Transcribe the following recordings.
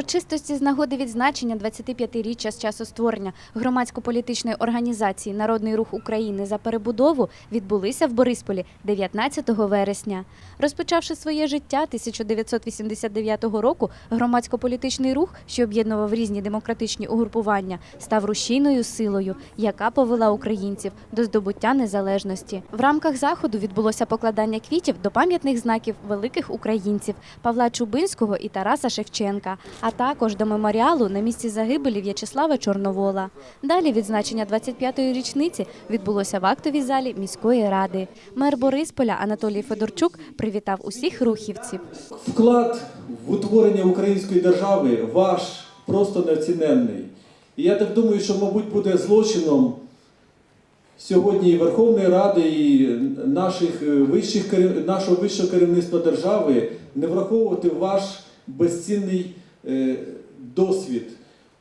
Урочистості з нагоди відзначення 25-річчя з часу створення громадсько-політичної організації Народний рух України за перебудову відбулися в Борисполі 19 вересня. Розпочавши своє життя 1989 року, громадсько-політичний рух, що об'єднував різні демократичні угрупування, став рушійною силою, яка повела українців до здобуття незалежності. В рамках заходу відбулося покладання квітів до пам'ятних знаків великих українців Павла Чубинського і Тараса Шевченка, а також до меморіалу на місці загибелі В'ячеслава Чорновола. Далі відзначення 25-ї річниці відбулося в актовій залі міської ради. Мер Борисполя Анатолій Федорчук привітав усіх рухівців. Вклад в утворення української держави ваш просто неоціненний. І я так думаю, що, мабуть, буде злочином сьогодні і Верховної Ради, і наших е, вищих, нашого вищого керівництва держави не враховувати ваш безцінний досвід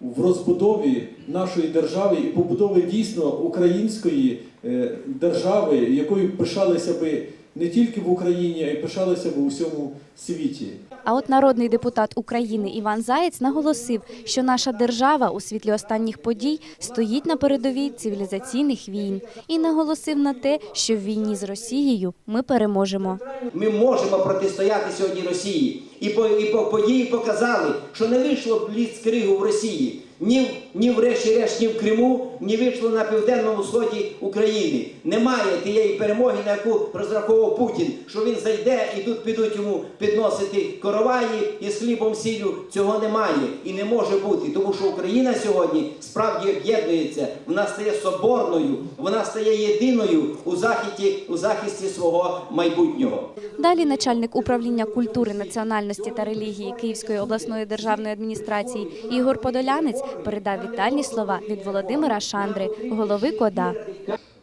в розбудові нашої держави і побудови дійсно української е, держави, якою пишалися би не тільки в Україні, а й пишалися б у всьому світі. А от народний депутат України Іван Заєць наголосив, що наша держава у світлі останніх подій стоїть на передовій цивілізаційних війн і наголосив на те, що в війні з Росією ми переможемо. Ми можемо протистояти сьогодні Росії. І по, і по події показали, що не вийшло бліцкригу в Росії. Ні, в- ні врешті-решт, ні в Криму, ні вийшло на південному сході України. Немає тієї перемоги, на яку розраховував Путін, що він зайде і тут підуть йому підносити короваї із хлібом сіллю. Цього немає і не може бути, тому що Україна сьогодні справді об'єднується. Вона стає соборною, вона стає єдиною у захисті, у захисті свого майбутнього. Далі начальник управління культури, національності та релігії Київської обласної державної адміністрації Ігор Подолянець передав вітальні слова від Володимира Шандри, голови КОДА.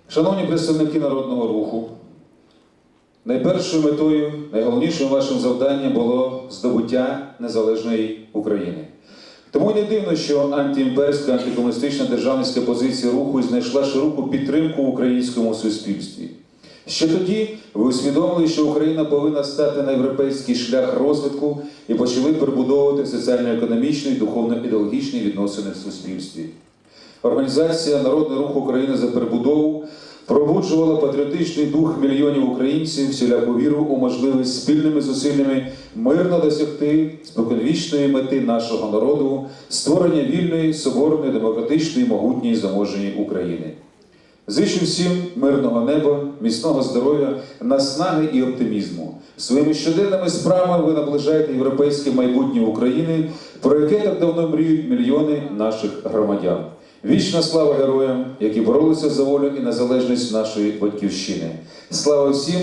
Шановні представники народного руху, найпершою метою, найголовнішим вашим завданням було здобуття незалежної України. Тому не дивно, що антиімперська, антикомуністична державницька позиція руху знайшла широку підтримку в українському суспільстві. Ще тоді ви усвідомили, що Україна повинна стати на європейський шлях розвитку і почали перебудовувати соціально-економічні духовно-ідеологічні відносини в суспільстві. Організація Народний рух України за перебудову пробуджувала патріотичний дух мільйонів українців, всіляку віру у можливість спільними зусиллями мирно досягти споконвічної мети нашого народу, створення вільної, соборної, демократичної, могутньої, заможної України. Зичу всім мирного неба, міцного здоров'я, наснаги і оптимізму. Своїми щоденними справами ви наближаєте європейське майбутнє України, про яке так давно мріють мільйони наших громадян. Вічна слава героям, які боролися за волю і незалежність нашої батьківщини. Слава всім,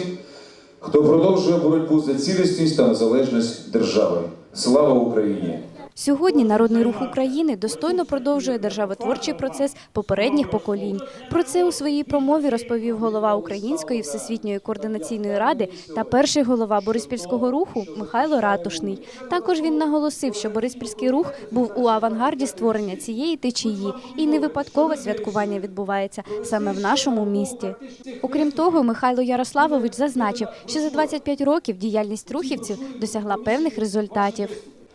хто продовжує боротьбу за цілісність та незалежність держави. Слава Україні! Сьогодні Народний рух України достойно продовжує державотворчий процес попередніх поколінь. Про це у своїй промові розповів голова Української всесвітньої координаційної ради та перший голова Бориспільського руху Михайло Ратушний. Також він наголосив, що Бориспільський рух був у авангарді створення цієї течії, і не випадкове святкування відбувається саме в нашому місті. Окрім того, Михайло Ярославович зазначив, що за 25 років діяльність рухівців досягла певних результатів.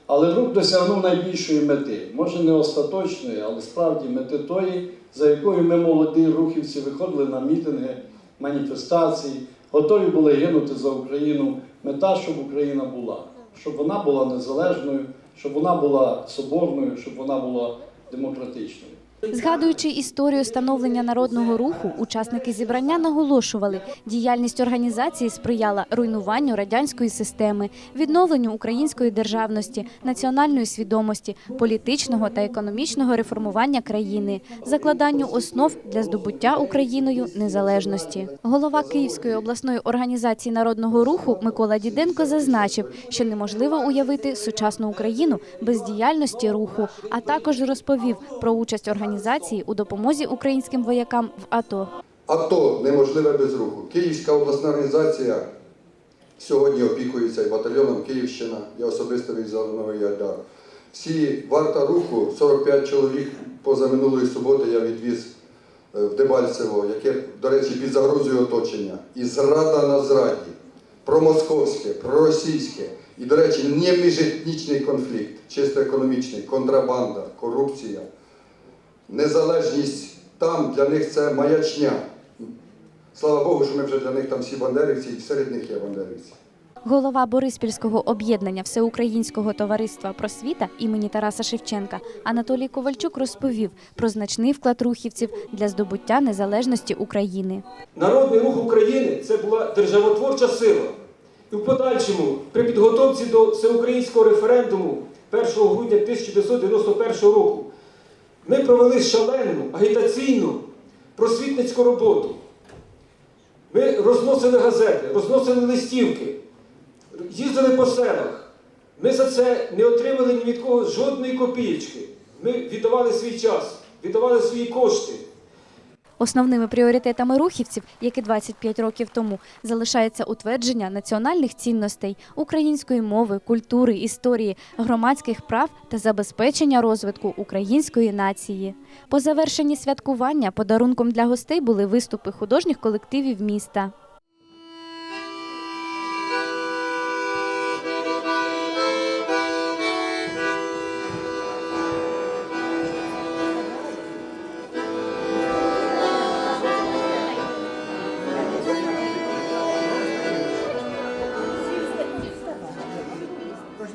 Але рух досягнув найбільшої мети, може не остаточної, але справді мети тої, за якою ми молоді рухівці виходили на мітинги, маніфестації, готові були гинути за Україну. Мета, щоб Україна була, щоб вона була незалежною, щоб вона була соборною, щоб вона була демократичною. Згадуючи історію становлення народного руху, учасники зібрання наголошували, діяльність організації сприяла руйнуванню радянської системи, відновленню української державності, національної свідомості, політичного та економічного реформування країни, закладанню основ для здобуття Україною незалежності. Голова Київської обласної організації народного руху Микола Діденко зазначив, що неможливо уявити сучасну Україну без діяльності руху, а також розповів про участь організації у допомозі українським воякам в АТО. АТО неможливе без руху. Київська обласна організація сьогодні опікується батальйоном Київщина, я особисто від Новий Ярдар. Всі варта руху, 45 чоловік позаминулої суботи я відвіз е, в Дебальцево, яке, до речі, під загрозою оточення. І зрада на зраді. промосковське, проросійське. І, до речі, не міжетнічний конфлікт, чисто економічний, контрабанда, корупція, незалежність там для них це маячня. Слава Богу, що ми вже для них там всі бандерівці, і серед них є бандерівці. Голова Бориспільського об'єднання Всеукраїнського товариства просвіта імені Тараса Шевченка Анатолій Ковальчук розповів про значний вклад рухівців для здобуття незалежності України. Народний рух України це була державотворча сила. І в подальшому, при підготовці до всеукраїнського референдуму 1 грудня 1991 року, ми провели шалену агітаційну просвітницьку роботу. Ми розносили газети, розносили листівки, їздили по селах. Ми за це не отримали ні від кого жодної копієчки. Ми віддавали свій час, віддавали свої кошти. Основними пріоритетами рухівців, як і 25 років тому, залишається утвердження національних цінностей, української мови, культури, історії, громадських прав та забезпечення розвитку української нації. По завершенні святкування подарунком для гостей були виступи художніх колективів міста.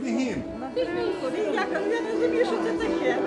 Кажу, я не розумію, що це таке.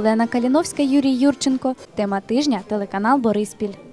Олена Каліновська, Юрій Юрченко. Тема тижня телеканал Бориспіль.